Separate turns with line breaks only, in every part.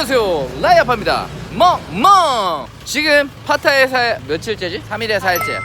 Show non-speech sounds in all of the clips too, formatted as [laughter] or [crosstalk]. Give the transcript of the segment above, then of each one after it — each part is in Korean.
안녕하세요. 라이아파입니다. 멍멍! 지금 파타야에서 며칠째지? 3일에 4일째.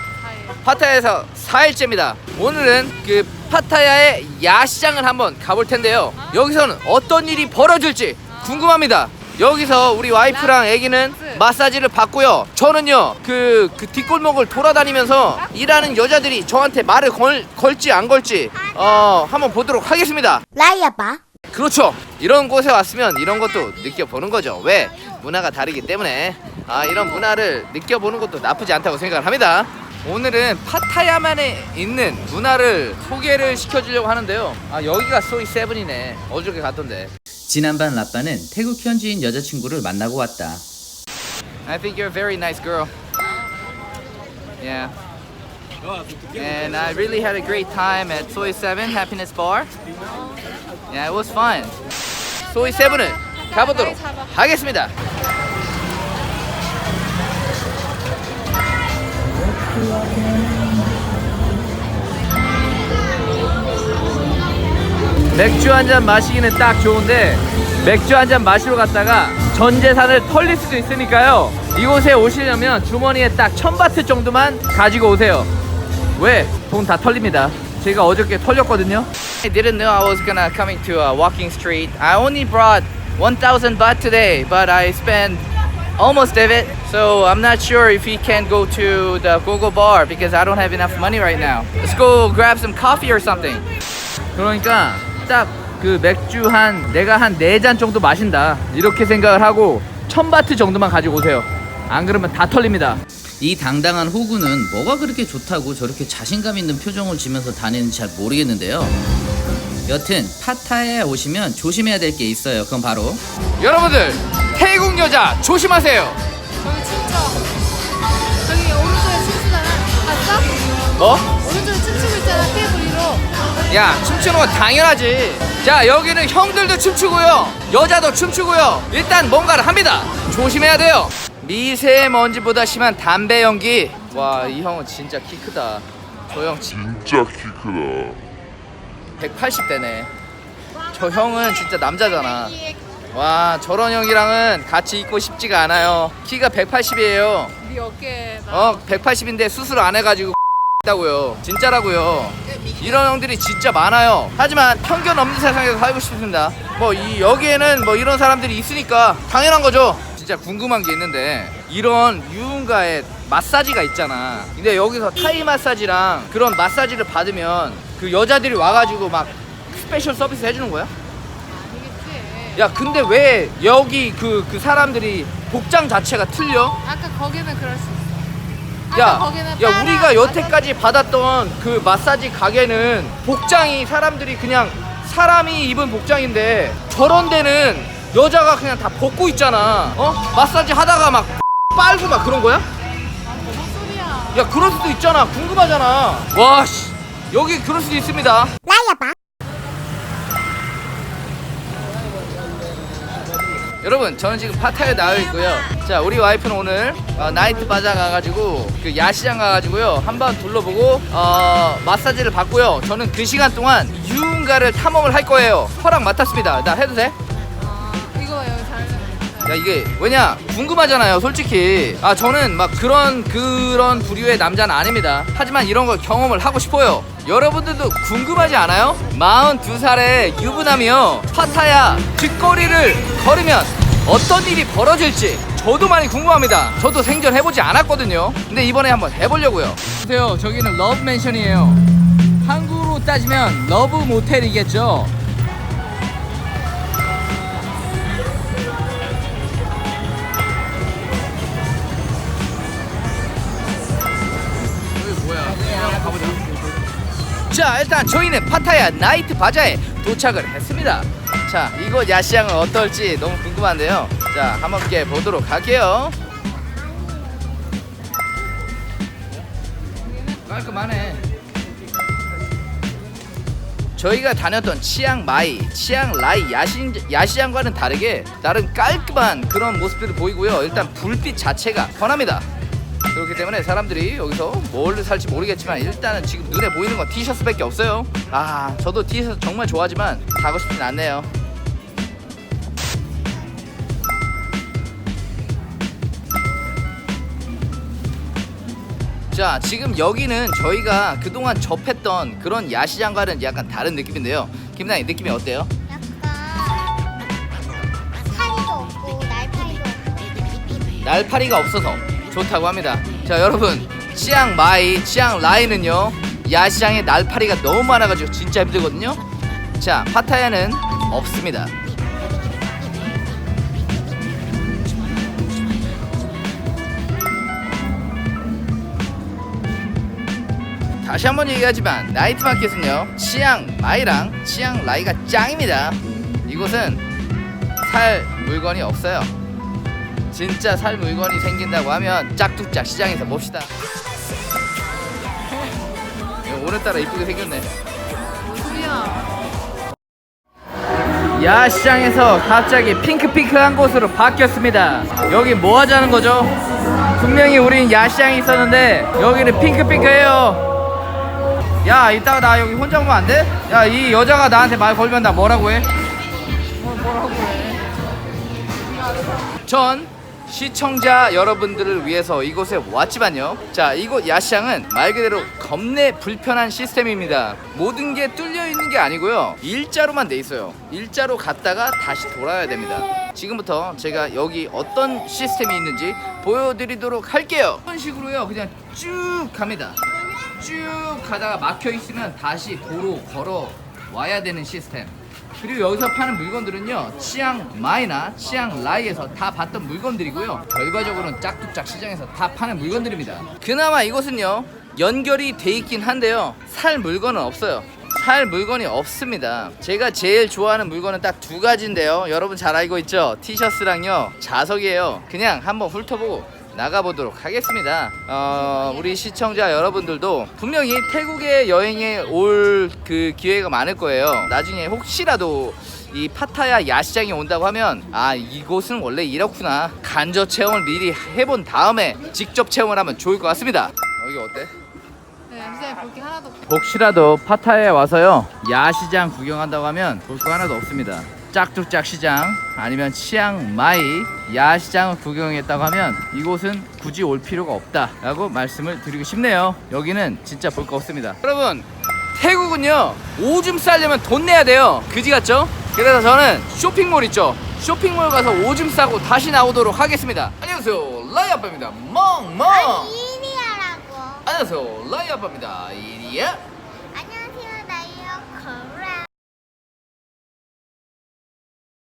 파타야에서 4일째입니다. 오늘은 그 파타야의 야시장을 한번 가볼 텐데요. 여기서는 어떤 일이 벌어질지 궁금합니다. 여기서 우리 와이프랑 애기는 마사지를 받고요. 저는요 그, 그 뒷골목을 돌아다니면서 일하는 여자들이 저한테 말을 걸, 걸지 안 걸지 어 한번 보도록 하겠습니다.
라이아바
그렇죠. 이런 곳에 왔으면 이런 것도 느껴보는 거죠. 왜? 문화가 다르기 때문에 아 이런 문화를 느껴보는 것도 나쁘지 않다고 생각을 합니다. 오늘은 파타야만에 있는 문화를 소개를 시켜주려고 하는데요. 아 여기가 소이 세븐이네. 어저께 갔던데.
지난밤 라빠는 태국 현지인 여자친구를 만나고 왔다.
I think you're a very nice girl. Yeah. And I really had a great time at Soy 7 Happiness Bar. Yeah, it was fun. 소이 세븐을 가보도록 하겠습니다. 맥주 한 잔 마시기는 딱 좋은데 맥주 한 잔 마시러 갔다가 전 재산을 털릴 수도 있으니까요. 이곳에 오시려면 주머니에 딱 천바트 정도만 가지고 오세요. 왜? 돈 다 털립니다. 제가 어저께 털렸거든요. I didn't know I was gonna coming to a walking street. I only brought 1,000 baht today, but I spent almost of it. So I'm not sure if we can go to the Gogo bar because I don't have enough money right now. Let's go grab some coffee or something. 그러니까 딱 그 맥주 한 내가 한 네 잔 정도 마신다 이렇게 생각을 하고 천 바트 정도만 가지고 오세요. 안 그러면 다 털립니다.
이 당당한 호구는 뭐가 그렇게 좋다고 저렇게 자신감 있는 표정을 지면서 다니는지 잘 모르겠는데요. 여튼 파타야에 오시면 조심해야 될 게 있어요. 그건 바로
여러분들 태국 여자 조심하세요.
저기 친척 저기 오른쪽에 춤추잖아 봤어?
뭐?
오른쪽에 춤추고 있잖아 테이블 위로
야 춤추는 건 당연하지. 자 여기는 형들도 춤추고요, 여자도 춤추고요. 일단 뭔가를 합니다. 조심해야 돼요. 미세먼지보다 심한 담배 연기. 와 이 형은 진짜 키 크다. 저 형
진짜 키 크다.
180대네. 저 형은 진짜 남자잖아. 와 저런 형이랑은 같이 있고 싶지가 않아요. 키가 180이에요.
네 어깨에
나어 180인데 수술 안 해가지고 [laughs] 있다고요. 진짜라고요. 이런 형들이 진짜 많아요. 하지만 편견 없는 세상에서 살고 싶습니다. 뭐 이 여기에는 뭐 이런 사람들이 있으니까 당연한 거죠. 진짜 궁금한 게 있는데 이런 유흥가에 마사지가 있잖아. 근데 여기서 타이 마사지랑 그런 마사지를 받으면 그 여자들이 와가지고 막 스페셜 서비스 해주는 거야?
아니겠지
야 근데 왜 여기 그 그 사람들이 복장 자체가 틀려?
아까 거기는 그럴 수 있어
야,
아까 거기는
야 우리가 여태까지 받았던 그 마사지 가게는 복장이 사람들이 그냥 사람이 입은 복장인데 저런 데는 여자가 그냥 다 벗고 있잖아. 어? 마사지 하다가 막 빨고 막 그런 거야?
아, 야
그럴 수도 있잖아. 궁금하잖아. 와 씨. 여기 그럴 수도 있습니다. 여러분 저는 지금 파타야에 나와 있고요 자 우리 와이프는 오늘 어, 나이트 바자 가가지고 그 야시장 가가지고요 한번 둘러보고 어, 마사지를 받고요 저는 그 시간 동안 유흥가를 탐험을 할 거예요 허락 맡았습니다 나 해도 돼? 야 이게 왜냐? 궁금하잖아요 솔직히. 아 저는 막 그런 그런 부류의 남자는 아닙니다. 하지만 이런 걸 경험을 하고 싶어요. 여러분들도 궁금하지 않아요? 42살의 유부남이요. 파타야 뒷거리를 걸으면 어떤 일이 벌어질지 저도 많이 궁금합니다. 저도 생전 해보지 않았거든요. 근데 이번에 한번 해보려고요. 보세요 저기는 러브 맨션이에요. 한국으로 따지면 러브 모텔이겠죠 자, 일단 저희는 파타야 나이트 바자에 도착을 했습니다. 자, 이곳 야시장은 어떨지 너무 궁금한데요. 자, 함께 보도록 할게요. 깔끔하네. 저희가 다녔던 치앙마이, 치앙라이 야시, 야시장과는 다르게 다른 깔끔한 그런 모습들을 보이고요. 일단 불빛 자체가 편합니다. 그렇기 때문에 사람들이 여기서 뭘 살지 모르겠지만 일단은 지금 눈에 보이는 건 티셔츠밖에 없어요. 아 저도 티셔츠 정말 좋아하지만 사고 싶진 않네요. 자 지금 여기는 저희가 그동안 접했던 그런 야시장과는 약간 다른 느낌인데요. 김나인 느낌이 어때요?
약간 살도 없고 날파리도 없고.
날파리가 없어서. 좋다고 합니다. 자 여러분 치앙 마이 치앙 라이는요 야시장에 날파리가 너무 많아가지고 진짜 힘들거든요. 자 파타야는 없습니다. 다시 한번 얘기하지만 나이트마켓은요 치앙 마이랑 치앙 라이가 짱입니다. 이곳은 살 물건이 없어요 진짜 살 물건이 생긴다고 하면 짝뚝짝 시장에서 봅시다 오늘따라 이쁘게 생겼네
소리야.
야 시장에서 갑자기 핑크핑크한 곳으로 바뀌었습니다 여기 뭐 하자는 거죠? 분명히 우린 야시장에 있었는데 여기는 핑크핑크해요 야 이따가 나 여기 혼자 오면 안 돼? 야 이 여자가 나한테 말 걸면 나 뭐라고 해?
뭘 뭐라고 해.
전 시청자 여러분들을 위해서 이곳에 왔지만요. 자, 이곳 야시장은 말 그대로 겁내 불편한 시스템입니다. 모든 게 뚫려 있는 게 아니고요. 일자로만 돼 있어요. 일자로 갔다가 다시 돌아야 됩니다. 지금부터 제가 여기 어떤 시스템이 있는지 보여드리도록 할게요. 이런 식으로요. 그냥 쭉 갑니다. 쭉 가다가 막혀 있으면 다시 도로 걸어 와야 되는 시스템. 그리고 여기서 파는 물건들은요 치앙마이나 치앙라이에서 다 봤던 물건들이고요. 결과적으로는 짝뚝짝 시장에서 다 파는 물건들입니다. 그나마 이곳은요 연결이 돼 있긴 한데요 살 물건은 없어요. 살 물건이 없습니다. 제가 제일 좋아하는 물건은 딱 두 가지인데요. 여러분 잘 알고 있죠? 티셔츠랑요 자석이에요. 그냥 한번 훑어보고 나가보도록 하겠습니다. 어, 우리 시청자 여러분들도 분명히 태국에 여행에 올 그 기회가 많을 거예요. 나중에 혹시라도 이 파타야 야시장에 온다고 하면 아 이곳은 원래 이렇구나 간접 체험을 미리 해본 다음에 직접 체험을 하면 좋을 것 같습니다. 여기 어때?
네, 시장에 볼게 하나도.
혹시라도 파타야에 와서요 야시장 구경한다고 하면 볼 거 하나도 없습니다 짝뚝짝 시장 아니면 치앙마이 야시장을 구경했다고 하면 이곳은 굳이 올 필요가 없다 라고 말씀을 드리고 싶네요. 여기는 진짜 볼 거 없습니다. 여러분 태국은요 오줌 싸려면 돈 내야 돼요. 그지 같죠? 그래서 저는 쇼핑몰 있죠? 쇼핑몰 가서 오줌 싸고 다시 나오도록 하겠습니다. 안녕하세요 라이 아빠입니다. 멍멍.
이리야라고.
안녕하세요 라이 아빠입니다. 이리야